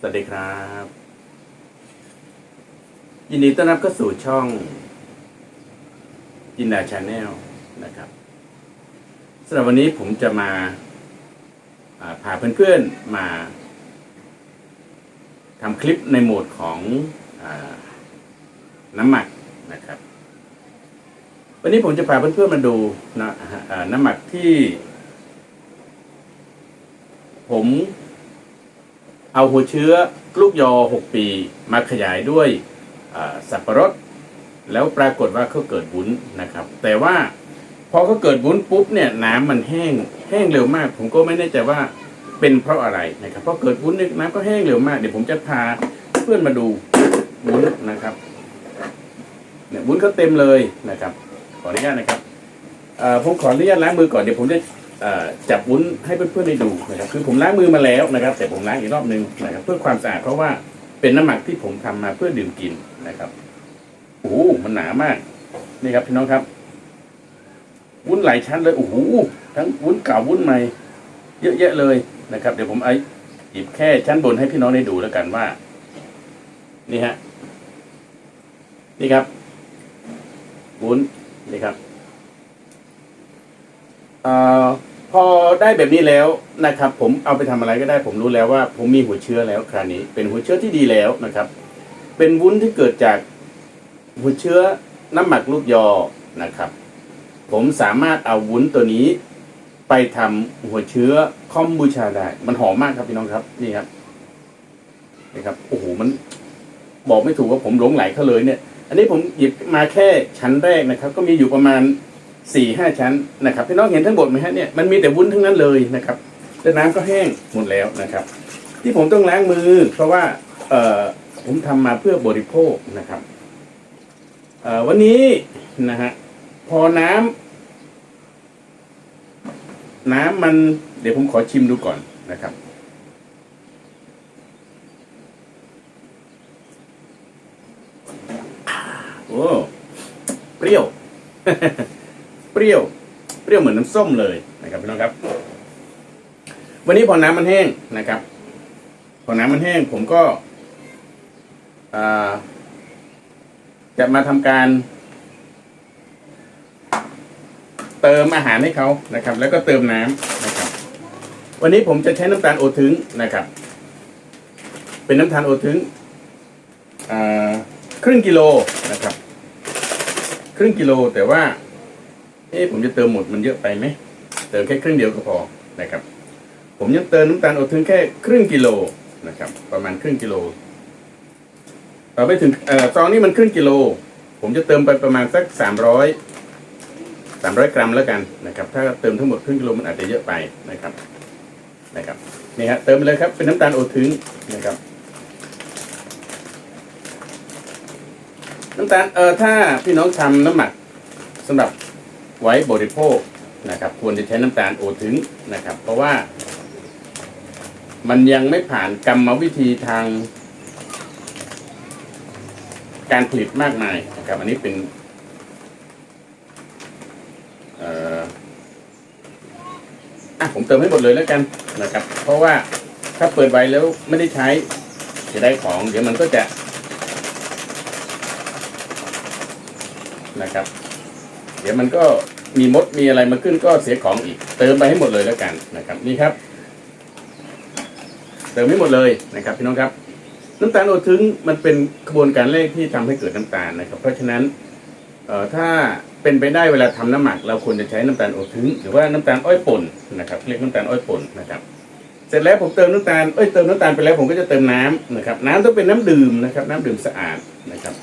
สวัสดีครับ ยินดีต้อนรับเข้าสู่ช่องจินดาชาแนลนะครับสำหรับวันนี้ผมจะมาาพาเพื่อนๆมาทำคลิปในโหมดของอน้ำหมักนะครับ วันนี้ผมจะพาเพื่อนๆมาดูนะน้ำหมักที่ ผม เอาหัวเชื้อลูกยอ 6 ปีมาขยายด้วยสับปะรด แล้วปรากฏว่าเขาเกิดวุ้นนะครับ แต่ว่าพอเขาเกิดวุ้นปุ๊บเนี่ยน้ำมันแห้งแห้งเร็วมาก ผมก็ไม่แน่ใจว่าเป็นเพราะอะไรนะครับพอเกิดวุ้นเนี่ยน้ำก็แห้งเร็วมากเดี๋ยวผมจะพาเพื่อนมาดูวุ้นนะครับเนี่ยวุ้นเขาเต็มเลยนะครับ ขออนุญาตนะครับผมขออนุญาตล้างมือก่อนเดี๋ยวผมจะ จับวุ้นให้เพื่อนๆได้ดูนะครับคือผมล้างมือมาแล้วนะครับ แต่ผมล้างอีกรอบนึงนะครับ เพื่อความสะอาดเพราะว่าเป็นน้ำหมักที่ผมทำมาเพื่อดื่มกินนะครับโอ้โหมันหนามาก นี่ครับพี่น้องครับ วุ้นหลายชั้นเลยโอ้โหทั้งวุ้นเก่าวุ้นใหม่ เยอะแยะเลยนะครับ เดี๋ยวผมไอ้หยิบแค่ชั้นบนให้พี่น้องได้ดูแล้วกันว่า นี่ฮะนี่ครับวุ้นนี่ครับเอ่อ พอได้แบบนี้แล้วนะครับ ผมเอาไปทำอะไรก็ได้ ผมรู้แล้วว่า ผมมีหัวเชื้อแล้วคราวนี้ เป็นหัวเชื้อที่ดีแล้วนะครับ เป็นวุ้นที่เกิดจากหัวเชื้อน้ำหมักลูกยอนะครับ ผมสามารถเอาวุ้นตัวนี้ ไปทำหัวเชื้อคอมบูชาได้ มันหอมมากครับพี่น้องครับนี่ครับนี่ครับโอ้โหมันบอกไม่ถูกว่าผมหลงไหลเขาเลยเนี่ย อันนี้ผมหยิบมาแค่ชั้นแรกนะครับ ก็มีอยู่ประมาณ สี่ห้าชั้นนะครับพี่น้องเห็นทั้งหมดไหมฮะเนี่ยมันมีแต่วุ้นทั้งนั้นเลยนะครับแต่น้ำก็แห้งหมดแล้วนะครับ ที่ผมต้องล้างมือ เพราะว่าเออผมทำมาเพื่อบริโภคนะครับเออวันนี้นะฮะพอน้ำน้ำมันเดี๋ยวผมขอชิมดูก่อนนะครับโอ้เปรี้ยว ปรี้ยว เปรี้ยวเหมือนน้ำส้มเลยนะครับพี่น้องครับ วันนี้พอน้ำมันแห้งนะครับ พอน้ำมันแห้งผมก็จะมาทำการ เติมอาหารให้เขานะครับ แล้วก็เติมน้ำนะครับ วันนี้ผมจะใช้น้ำตาลโอทึงนะครับ เป็นน้ำตาลโอทึงครึ่งกิโลนะครับ ครึ่งกิโลแต่ว่า เอ๊ะผมจะเติมหมดมันเยอะไปไหมเติมแค่ครึ่งเดียวก็พอนะครับ ผมยังเติมน้ำตาลอดถึงแค่ครึ่งกิโลนะครับ ประมาณครึ่งกิโลต่อไปถึงอ่อซองนี้มันครึ่งกิโล ผมจะเติมไปประมาณสักสามร้อยสามร้อยกรัมแล้วกันนะครับ ถ้าเติมทั้งหมดครึ่งกิโลมันอาจจะเยอะไปนะครับนะครับนี่ฮะเติมไปเลยครับเป็นน้ำตาลโอทึงนะครับ น้ำตาลเออถ้าพี่น้องทำน้ำหมักสำหรับ ไว้บริโภคนะครับ ควรจะใช้น้ำตาลโอทึงนะครับ เพราะว่า มันยังไม่ผ่านกรรมวิธีทาง การผลิตมากมายนะครับ อันนี้เป็นอ่ออะผมเติมให้หมดเลยแล้วกันนะครับ เพราะว่าถ้าเปิดไว้แล้วไม่ได้ใช้จะได้ของ เดี๋ยวมันก็จะนะครับ เดี๋ยวมันก็มีมดมีอะไรมาขึ้นก็เสียของอีก เติมไปให้หมดเลยแล้วกันนะครับนี่ครับ เติมให้หมดเลยนะครับพี่น้องครับ น้ำตาลโอทึงมันเป็นกระบวนการแรกที่ทำให้เกิดน้ำตาลนะครับ เพราะฉะนั้นเอ่อถ้าเป็นไปได้เวลาทำน้ำหมัก เราควรจะใช้น้ำตาลโอทึงหรือว่าน้ำตาลอ้อยป่นนะครับเรียกน้ำตาลอ้อยป่นนะครับเสร็จแล้วผมเติมน้ำตาล เอ้ยเติมน้ำตาลไปแล้วผมก็จะเติมน้ำนะครับ น้ำต้องเป็นน้ำดื่มนะครับ น้ำดื่มสะอาดนะครับ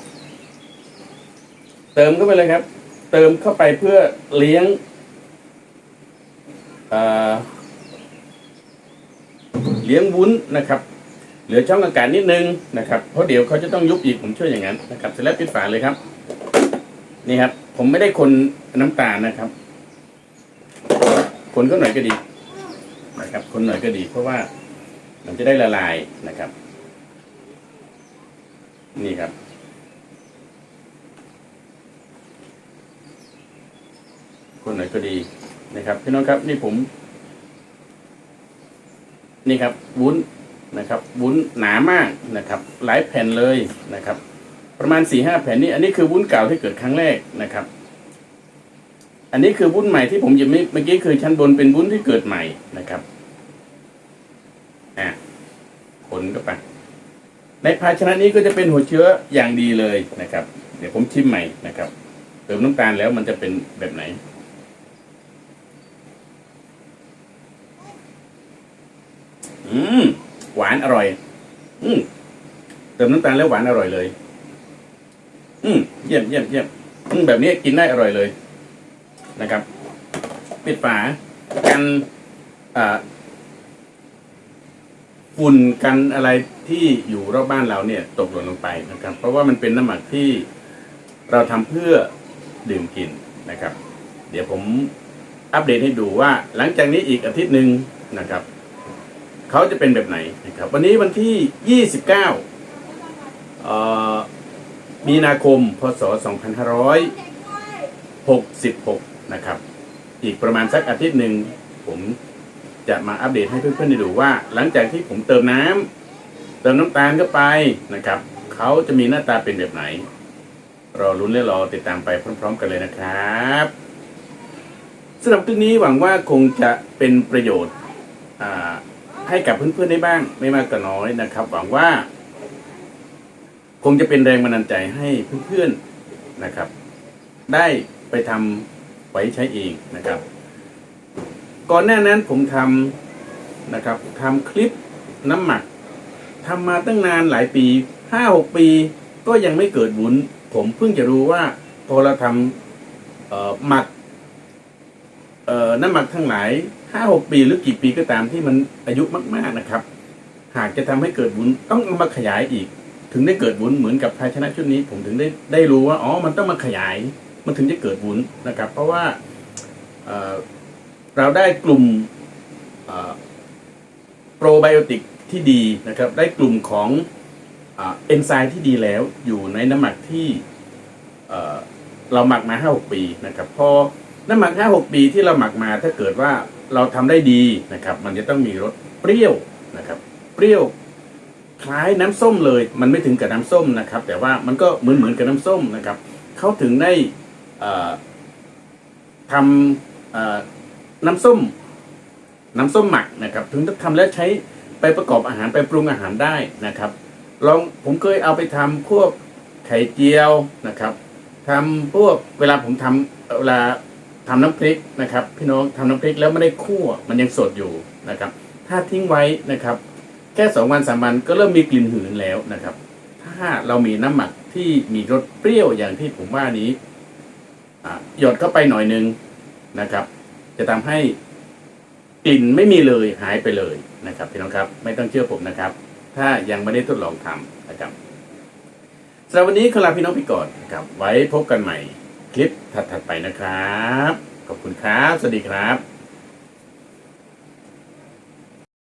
เติมเข้าไปเลยครับ ติมเข้าไปเพื่อเลี้ยงเลี้ยงวุ้นนะครับ เหลือช่องอากาศนิดนึงนะครับ เพราะเดี๋ยวเขาจะต้องยุบอีกผมชื่ออย่างนั้นนะครับ เสร็จแล้วปิดฝาเลยครับ นี่ครับ ผมไม่ได้คนน้ำตาลนะครับ คนก็หน่อยก็ดีนะครับ คนหน่อยก็ดี เพราะว่ามันจะได้ละลายนะครับ นี่ครับ คนไหนก็ดีนะครับพี่น้องครับนี่ผม นี่ครับวุ้นนะครับวุ้นหนามากนะครับ หลายแผ่นเลยนะครับ ประมาณสี่ห้าแผ่นนี้ อันนี้คือวุ้นเก่าที่เกิดครั้งแรกนะครับ อันนี้คือวุ้นใหม่ที่ผมหยิบเมื่อกี้คือชั้นบนเป็นวุ้นที่เกิดใหม่นะครับอะผลก็ไปในภาชนะนี้ก็จะเป็นหัวเชื้ออย่างดีเลยนะครับ เดี๋ยวผมชิมใหม่นะครับ เติมน้ำตาลแล้วมันจะเป็นแบบไหน อืมหวานอร่อย อืมเติมน้ำตาลแล้วหวานอร่อยเลย อืมเยี่ยมเยี่ยมเยี่ยมอืมแบบนี้กินได้อร่อยเลยนะครับ ปิดฝากันอ่าฝุ่นกันอะไรที่อยู่รอบบ้านเราเนี่ย ตกหล่นลงไปนะครับ เพราะว่ามันเป็นน้ำหมักที่เราทำเพื่อดื่มกินนะครับ เดี๋ยวผมอัปเดตให้ดูว่า หลังจากนี้อีกอาทิตย์หนึ่งนะครับ เขาจะเป็นแบบไหนนะครับ วันนี้วันที่ 29 มีนาคม พศ 2566 นะครับ อีกประมาณสักอาทิตย์หนึ่งผมจะมาอัปเดตให้เพื่อนๆได้ดูว่า หลังจากที่ผมเติมน้ำเติมน้ำตาลเข้าไปนะครับ เขาจะมีหน้าตาเป็นแบบไหน รอลุ้นและรอติดตามไปพร้อม ๆ กันเลยนะครับสำหรับคลิปนี้หวังว่าคงจะเป็นประโยชน์อ่า ให้กับเพื่อนๆได้บ้างไม่มากก็น้อยนะครับ หวังว่า คงจะเป็นแรงบันดาลใจให้เพื่อนๆนะครับ ได้ไปทำไว้ใช้เองนะครับ ก่อนหน้านั้นผมทำนะครับทำคลิปน้ำหมักทำมาตั้งนานหลายปีห้าหกปี ก็ยังไม่เกิดวุ้น ผมเพิ่งจะรู้ว่าพอเราทำหมัก น้ำหมักทั้งหลายห้าหกปีหรือกี่ปีก็ตามที่มันอายุมากๆนะครับ หากจะทำให้เกิดวุ้นต้องเอามาขยายอีก ถึงได้เกิดวุ้นเหมือนกับภาชนะชุดนี้ ผมถึงได้ได้รู้ว่าอ๋อมันต้องมาขยาย มันถึงจะเกิดวุ้นนะครับ เพราะว่าเเราได้กลุ่มโปรไบโอติกที่ดีนะครับ ได้กลุ่มของเอนไซม์ที่ดีแล้วอยู่ในน้ำหมักที่เเราหมักมาห้าหกปีนะครับพอ น้ำหมักห้าหกปีที่เราหมักมาถ้าเกิดว่าเราทำได้ดีนะครับ มันจะต้องมีรสเปรี้ยวนะครับ เปรี้ยวคล้ายน้ำส้มเลย มันไม่ถึงกับน้ำส้มนะครับ แต่ว่ามันก็เหมือนเหมือนกับน้ำส้มนะครับเขาถึงได้ทำน้ำส้ม น้ำส้มหมักนะครับ ถึงทำแล้วใช้ไปประกอบอาหารไปปรุงอาหารได้นะครับ ลองผมเคยเอาไปทำพวกไข่เจียวนะครับทำพวกเวลาผมทำเวลา ทำน้ำพริกนะครับ พี่น้องทำน้ำพริกแล้วไม่ได้คั่วมันยังสดอยู่นะครับ ถ้าทิ้งไว้นะครับ แค่สองวันสามวันก็เริ่มมีกลิ่นหืนแล้วนะครับ ถ้าเรามีน้ำหมักที่มีรสเปรี้ยวอย่างที่ผมว่านี้อะหยดเข้าไปหน่อยนึงนะครับ จะทำให้กลิ่นไม่มีเลยหายไปเลยนะครับพี่น้องครับ ไม่ต้องเชื่อผมนะครับ ถ้ายังไม่ได้ทดลองทำนะครับสำหรับวันนี้ขอลาพี่น้องไปก่อนนะครับ ไว้พบกันใหม่ คลิปถัดๆไปนะครับ ขอบคุณครับ สวัสดีครับ